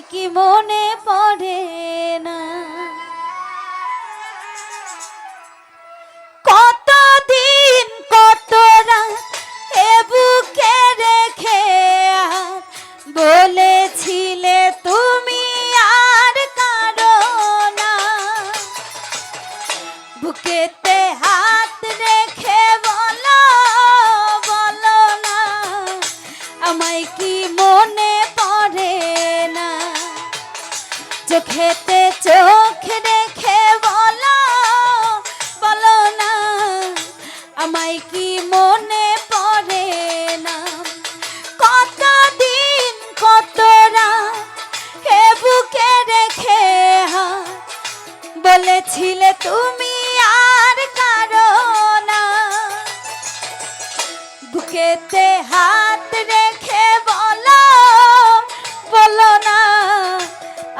息も খেতে চোখ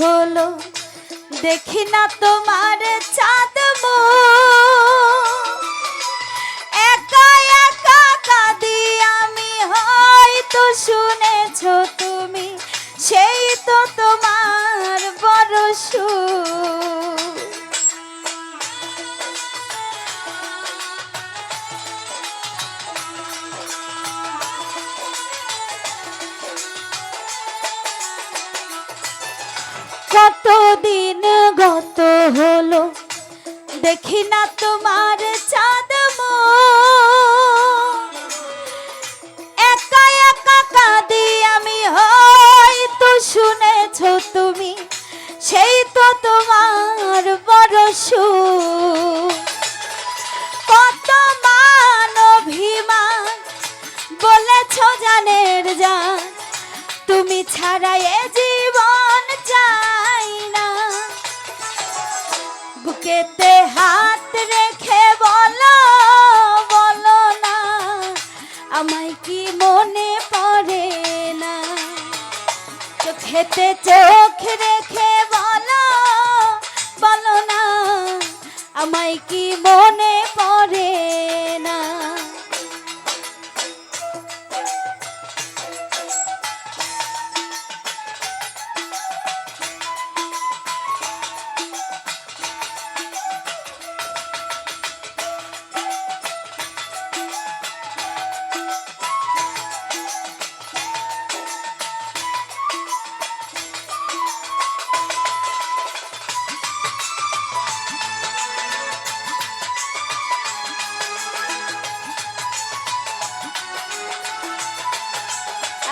হলো। দেখি না তোমার চাঁদ মোর কতদিন গত হলো? দেখি না তোমার আমায় কি মনে পড়ে?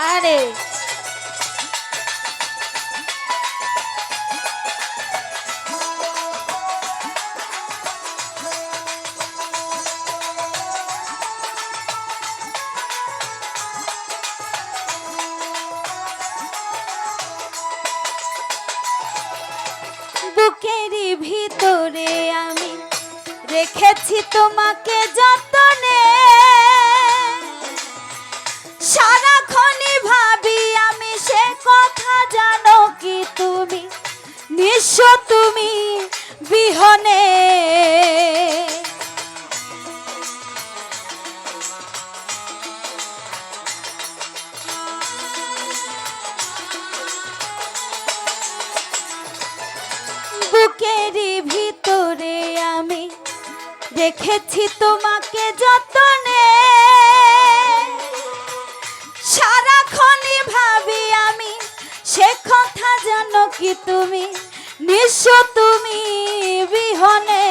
আরে বুকের ভিতরে আমি রেখেছি তোমাকে যত রেখেছি তোমাকে যতনে। সারাক্ষণই ভাবি আমি, সে কথা জানো কি তুমি? নিঃস্ব তুমি বিহনে।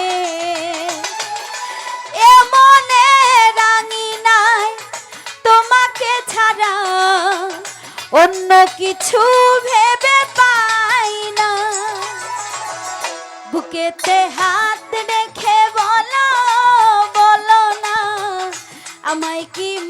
এমনে রাঙি নাই তোমাকে ছাড়া। অন্য কিছু ভেবে পাই না। বুকেতে হাত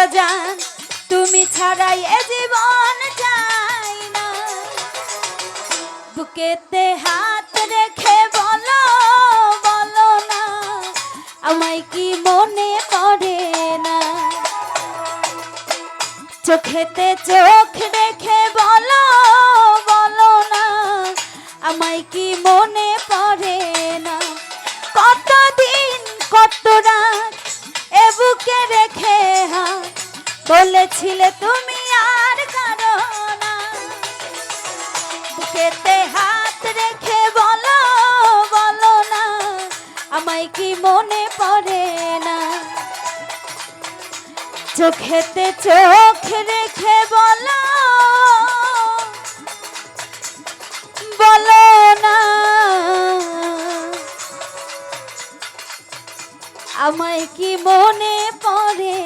জানের জান তুমি ছাড়াই এ জীবন চাই না। বুকেতে হাত রেখে বলো বলো না, আমায় কি মনে পড়ে না? চোখেতে চোখ রেখে বলো বলো না, আমায় কি মনে বলেছিলে তুমি আর কারও না। বুকেতে হাত রেখে বলো বলো না, আমায় কি মনে পড়ে না? চোখেতে চোখ রেখে বলো বলো না। আমায় কি মনে পড়ে